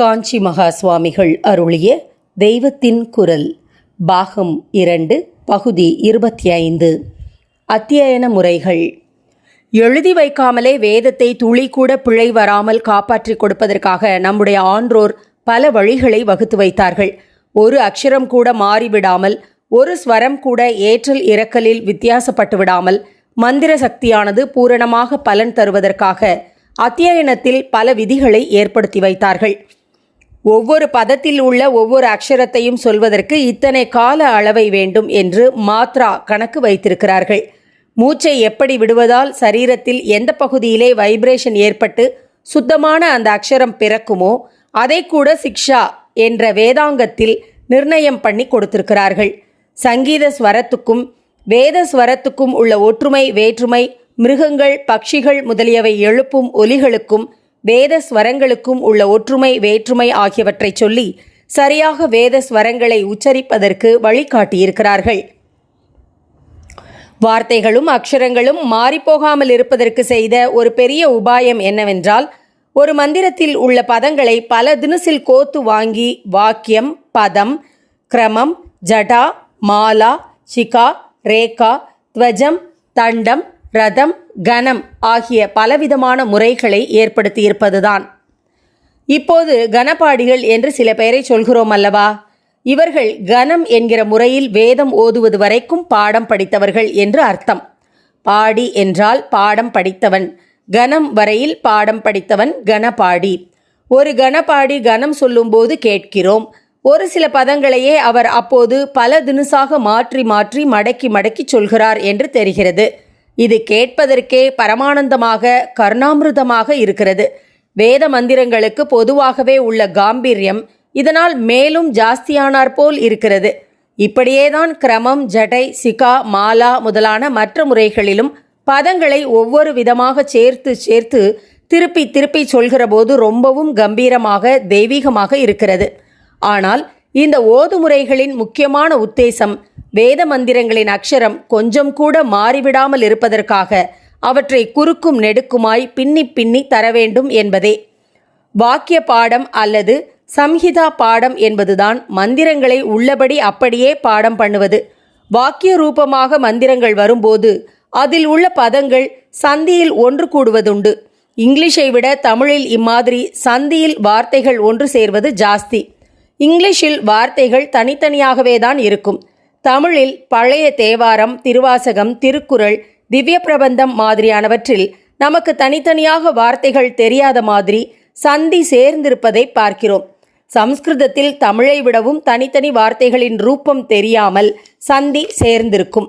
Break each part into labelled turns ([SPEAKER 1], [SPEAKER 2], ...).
[SPEAKER 1] காஞ்சி மகா சுவாமிகள் அருளிய தெய்வத்தின் குரல் பாகம் இரண்டு பகுதி இருபத்தி ஐந்து அத்தியன முறைகள். எழுதி வைக்காமலே வேதத்தை துளி கூட பிழை வராமல் காப்பாற்றிக் கொடுப்பதற்காக நம்முடைய ஆன்றோர் பல வழிகளை வகுத்து வைத்தார்கள். ஒரு அக்ஷரம் கூட மாறிவிடாமல் ஒரு ஸ்வரம் கூட ஏற்றல் இறக்கலில் வித்தியாசப்பட்டு விடாமல் மந்திர சக்தியானது பூரணமாக பலன் தருவதற்காக அத்தியாயனத்தில் பல விதிகளை ஏற்படுத்தி வைத்தார்கள். ஒவ்வொரு பதத்தில் உள்ள ஒவ்வொரு அக்ஷரத்தையும் சொல்வதற்கு இத்தனை கால அளவை வேண்டும் என்று மாத்ரா கணக்கு வைத்திருக்கிறார்கள். மூச்சை எப்படி விடுவதால் சரீரத்தில் எந்த பகுதியிலே வைப்ரேஷன் ஏற்பட்டு சுத்தமான அந்த அக்ஷரம் பிறக்குமோ அதை கூட சிக்ஷா என்ற வேதாங்கத்தில் நிர்ணயம் பண்ணி கொடுத்திருக்கிறார்கள். சங்கீத ஸ்வரத்துக்கும் வேத ஸ்வரத்துக்கும் உள்ள ஒற்றுமை வேற்றுமை மிருகங்கள் பட்சிகள் முதலியவை எழுப்பும் ஒலிகளுக்கும் வேத ஸ்வரங்களுக்கும் உள்ள ஒற்றுமை வேற்றுமை ஆகியவற்றை சொல்லி சரியாக வேத ஸ்வரங்களை உச்சரிப்பதற்கு வழிகாட்டியிருக்கிறார்கள். வார்த்தைகளும் அக்ஷரங்களும் மாறிப்போகாமல் இருப்பதற்கு செய்த ஒரு பெரிய உபாயம் என்னவென்றால் ஒரு மந்திரத்தில் உள்ள பதங்களை பல தினசில் கோத்து வாங்கி வாக்கியம் பதம் கிரமம் ஜடா மாலா சிகா ரேகா துவஜம் தண்டம் ரதம் கணம் ஆகிய பலவிதமான முறைகளை ஏற்படுத்தியிருப்பதுதான். இப்போது கணபாடிகள் என்று சில பெயரை சொல்கிறோம் அல்லவா? இவர்கள் கணம் என்கிற முறையில் வேதம் ஓதுவது வரைக்கும் பாடம் படித்தவர்கள் என்று அர்த்தம். பாடி என்றால் பாடம் படித்தவன் கணம் வரையில் பாடம் படித்தவன் கனபாடி. ஒரு கணபாடி கணம் சொல்லும்போது கேட்கிறோம் ஒரு சில பதங்களையே அவர் அப்போது பல தினுசாக மாற்றி மாற்றி மடக்கி மடக்கி சொல்கிறார் என்று தெரிகிறது. இது கேட்பதற்கே பரமானந்தமாக கர்ணாமிருதமாக இருக்கிறது. வேத மந்திரங்களுக்கு பொதுவாகவே உள்ள காம்பீரியம் இதனால் மேலும் ஜாஸ்தியானார் போல் இருக்கிறது. இப்படியேதான் கிரமம் ஜடை சிகா மாலா முதலான மற்ற முறைகளிலும் பதங்களை ஒவ்வொரு விதமாக சேர்த்து சேர்த்து திருப்பி திருப்பி சொல்கிற போது ரொம்பவும் கம்பீரமாக தெய்வீகமாக இருக்கிறது. ஆனால் இந்த ஓதுமுறைகளின் முக்கியமான உத்தேசம் வேத மந்திரங்களின் அக்ஷரம் கொஞ்சம் கூட மாறிவிடாமல் இருப்பதற்காக அவற்றை குறுக்கும் நெடுக்குமாய் பின்னி பின்னி தர வேண்டும் என்பதே. வாக்கிய பாடம் அல்லது சம்ஹிதா பாடம் என்பதுதான் மந்திரங்களை உள்ளபடி அப்படியே பாடம் பண்ணுவது. வாக்கிய ரூபமாக மந்திரங்கள் வரும்போது அதில் உள்ள பதங்கள் சந்தியில் ஒன்று கூடுவதுண்டு. இங்கிலீஷை விட தமிழில் இம்மாதிரி சந்தியில் வார்த்தைகள் ஒன்று சேர்வது ஜாஸ்தி. இங்கிலீஷில் வார்த்தைகள் தனித்தனியாகவே தான் இருக்கும். தமிழில் பழைய தேவாரம் திருவாசகம் திருக்குறள் திவ்ய பிரபந்தம் மாதிரியானவற்றில் நமக்கு தனித்தனியாக வார்த்தைகள் தெரியாத மாதிரி சந்தி சேர்ந்திருப்பதை பார்க்கிறோம். சம்ஸ்கிருதத்தில் தமிழை விடவும் தனித்தனி வார்த்தைகளின் ரூபம் தெரியாமல் சந்தி சேர்ந்திருக்கும்.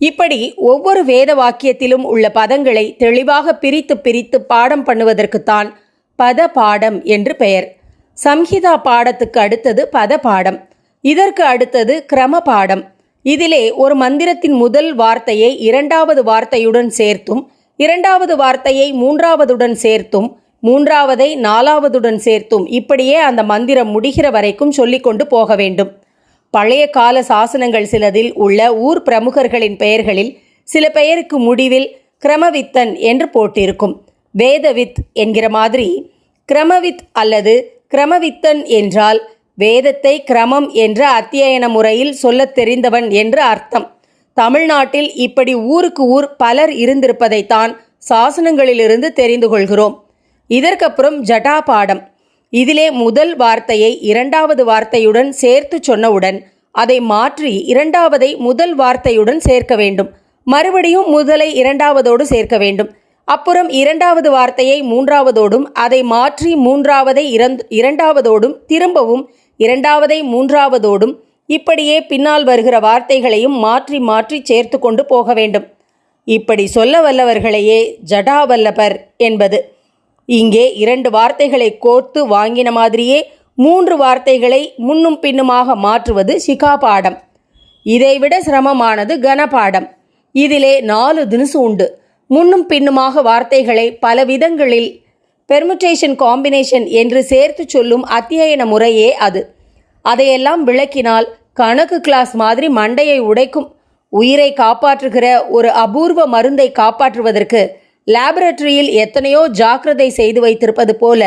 [SPEAKER 1] இப்படி ஒவ்வொரு வேத வாக்கியத்திலும் உள்ள பதங்களை தெளிவாக பிரித்து பிரித்து பாடம் பண்ணுவதற்குத்தான் பத பாடம் என்று பெயர். சம்ஹிதா பாடத்துக்கு அடுத்தது பத பாடம் இதற்கு அடுத்தது கிரம பாடம் இதிலே ஒரு மந்திரத்தின் முதல் வார்த்தையை இரண்டாவது வார்த்தையுடன் சேர்த்தும் இரண்டாவது வார்த்தையை மூன்றாவதுடன் சேர்த்தும் மூன்றாவதை நாலாவதுடன் சேர்த்தும் இப்படியே அந்த மந்திரம் முடிகிற வரைக்கும் சொல்லிக்கொண்டு போக வேண்டும். பழைய கால சாசனங்கள் சிலதில் உள்ள ஊர் பிரமுகர்களின் பெயர்களில் சில பெயருக்கு முடிவில் கிரமவித்தன் என்று போட்டிருக்கும். வேதவித் என்கிற மாதிரி கிரமவித் அல்லது கிரமவித்தன் என்றால் வேதத்தை கிரமம் என்ற அத்தியன முறையில் சொல்லத் தெரிந்தவன் என்று அர்த்தம். தமிழ்நாட்டில் இப்படி ஊருக்கு ஊர் பலர் இருந்திருப்பதைத்தான் சாசனங்களிலிருந்து தெரிந்து கொள்கிறோம். இதற்கப்புறம் ஜட்டா பாடம். இதிலே முதல் வார்த்தையை இரண்டாவது வார்த்தையுடன் சேர்த்து சொன்னவுடன் அதை மாற்றி இரண்டாவதை முதல் வார்த்தையுடன் சேர்க்க வேண்டும். மறுபடியும் முதலை இரண்டாவதோடு சேர்க்க வேண்டும். அப்புறம் இரண்டாவது வார்த்தையை மூன்றாவதோடும் அதை மாற்றி மூன்றாவதை இரண்டாவதோடும் திரும்பவும் இரண்டாவதை மூன்றாவதோடும் இப்படியே பின்னால் வருகிற வார்த்தைகளையும் மாற்றி மாற்றி சேர்த்து கொண்டு போக வேண்டும். இப்படி சொல்ல வல்லவர்களையே ஜடாவல்லபர் என்பது. இங்கே இரண்டு வார்த்தைகளை கோர்த்து வாங்கின மாதிரியே மூன்று வார்த்தைகளை முன்னும் பின்னுமாக மாற்றுவது சிகா பாடம் இதைவிட சிரமமானது கனபாடம். இதிலே நாலு தினுசு உண்டு. முன்னும் பின்னுமாக வார்த்தைகளை பல விதங்களில் பெர்முட்டேஷன் காம்பினேஷன் என்று சேர்த்து சொல்லும் அத்தியன முறையே அது. அதையெல்லாம் விளக்கினால் கணக்கு கிளாஸ் மாதிரி மண்டையை உடைக்கும். உயிரை காப்பாற்றுகிற ஒரு அபூர்வ மருந்தை காப்பாற்றுவதற்கு லேபரட்டரியில் எத்தனையோ ஜாக்கிரதை செய்து வைத்திருப்பது போல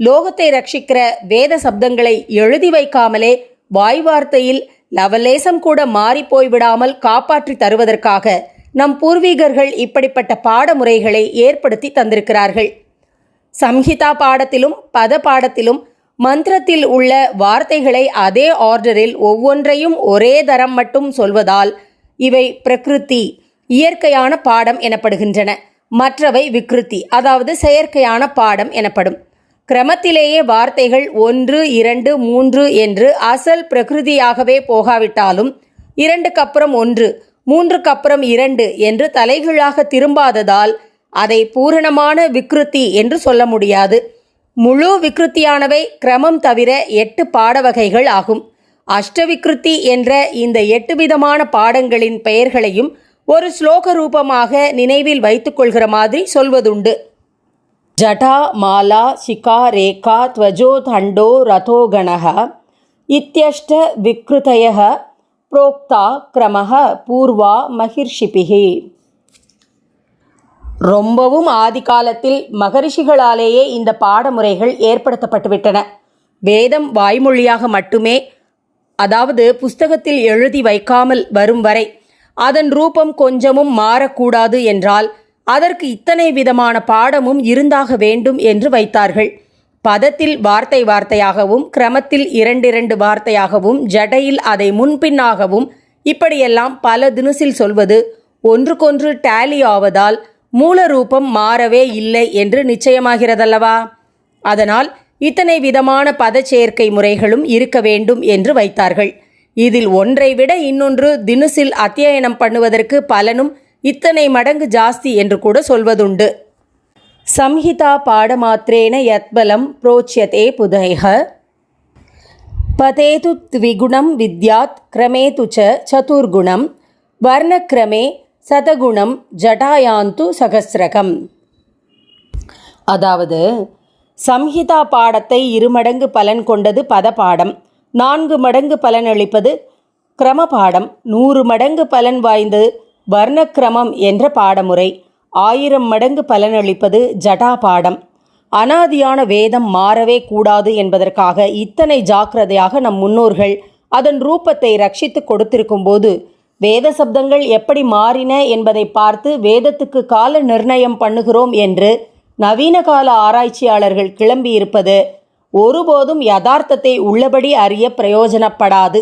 [SPEAKER 1] லோகத்தை ரட்சிக்கிற வேத சப்தங்களை எழுதி வைக்காமலே வாய் வார்த்தையில் லவலேசம் கூட மாறிப்போய் போய்விடாமல் காப்பாற்றி தருவதற்காக நம் பூர்வீகர்கள் இப்படிப்பட்ட பாடமுறைகளை ஏற்படுத்தி தந்திருக்கிறார்கள். சம்ஹிதா பாடத்திலும் பத பாடத்திலும் மந்திரத்தில் உள்ள வார்த்தைகளை அதே ஆர்டரில் ஒவ்வொன்றையும் ஒரே தரம் மட்டும் சொல்வதால் இவை பிரகிருதி இயற்கையான பாடம் எனப்படுகின்றன. மற்றவை விக்ருதி அதாவது செயற்கையான பாடம் எனப்படும். கிரமத்திலேயே வார்த்தைகள் ஒன்று இரண்டு மூன்று என்று அசல் பிரகிருதியாகவே போகாவிட்டாலும் இரண்டுக்கப்புறம் ஒன்று மூன்றுக்கப்புறம் இரண்டு என்று தலைகீழாக திரும்பாததால் அதை பூரணமான விக்ருத்தி என்று சொல்ல முடியாது. முழு விக்ருத்தியானவை கிரமம் தவிர எட்டு பாட வகைகள் ஆகும். அஷ்டவிக்ருத்தி என்ற இந்த எட்டு விதமான பாடங்களின் பெயர்களையும் ஒரு ஸ்லோக ரூபமாக நினைவில் வைத்துக்கொள்கிற மாதிரி சொல்வதுண்டு. ஜடா மாலா சிகா ரேகா த்வஜோ தண்டோ ரதோகணக இத்தியஷ்ட விக்ருதய புரோக்தா கிரம பூர்வா மகிர்ஷிபிகி ரொம்பவும் ஆதி காலத்தில் மகரிஷிகளாலேயே இந்த பாடமுறைகள் ஏற்படுத்தப்பட்டுவிட்டன. வேதம் வாய்மொழியாக மட்டுமே அதாவது புஸ்தகத்தில் எழுதி வைக்காமல் வரும் வரை அதன் ரூபம் கொஞ்சமும் மாறக்கூடாது என்றால் அதற்கு இத்தனை விதமான பாடமும் இருந்தாக வேண்டும் என்று வைத்தார்கள். பதத்தில் வார்த்தை வார்த்தையாகவும் கிரமத்தில் இரண்டிரண்டு வார்த்தையாகவும் ஜடையில் அதை முன்பின்னாகவும் இப்படியெல்லாம் பல தினுசில் சொல்வது ஒன்றுக்கொன்று டேலி ஆவதால் மூல ரூபம் மாறவே இல்லை என்று நிச்சயமாகிறதல்லவா? அதனால் இத்தனை விதமான பதச்சேர்க்கை முறைகளும் இருக்க வேண்டும் என்று வைத்தார்கள். இதில் ஒன்றை விட இன்னொன்று தினுசில் அத்தியாயனம் பண்ணுவதற்கு பலனும் இத்தனை மடங்கு ஜாஸ்தி என்று கூட சொல்வதுண்டு. சம்ஹிதா பாடமாத்திரேன யத்பலம் புரோச்சியதே புதைக பதேது த்விகுணம் வித்யாத் கிரமேது ச சதுர்குணம். வர்ணக்கிரமே சதகுணம் ஜடாயாந்து சகசிரகம். அதாவது சம்ஹிதா பாடத்தை இருமடங்கு பலன் கொண்டது பத பாடம் நான்கு மடங்கு பலனளிப்பது கிரம பாடம் நூறு மடங்கு பலன் வாய்ந்தது வர்ணக்கிரமம் என்ற பாடமுறை ஆயிரம் மடங்கு பலனளிப்பது ஜடா பாடம் அனாதியான வேதம் மாறவே கூடாது என்பதற்காக இத்தனை ஜாக்கிரதையாக நம் முன்னோர்கள் அதன் ரூபத்தை ரட்சித்து கொடுத்திருக்கும் போது வேத சப்தங்கள் எப்படி மாறின என்பதை பார்த்து வேதத்துக்கு கால நிர்ணயம் பண்ணுகிறோம் என்று நவீன கால ஆராய்ச்சியாளர்கள் கிளம்பியிருப்பது ஒருபோதும் யதார்த்தத்தை உள்ளபடி அறிய பிரயோஜனப்படாது.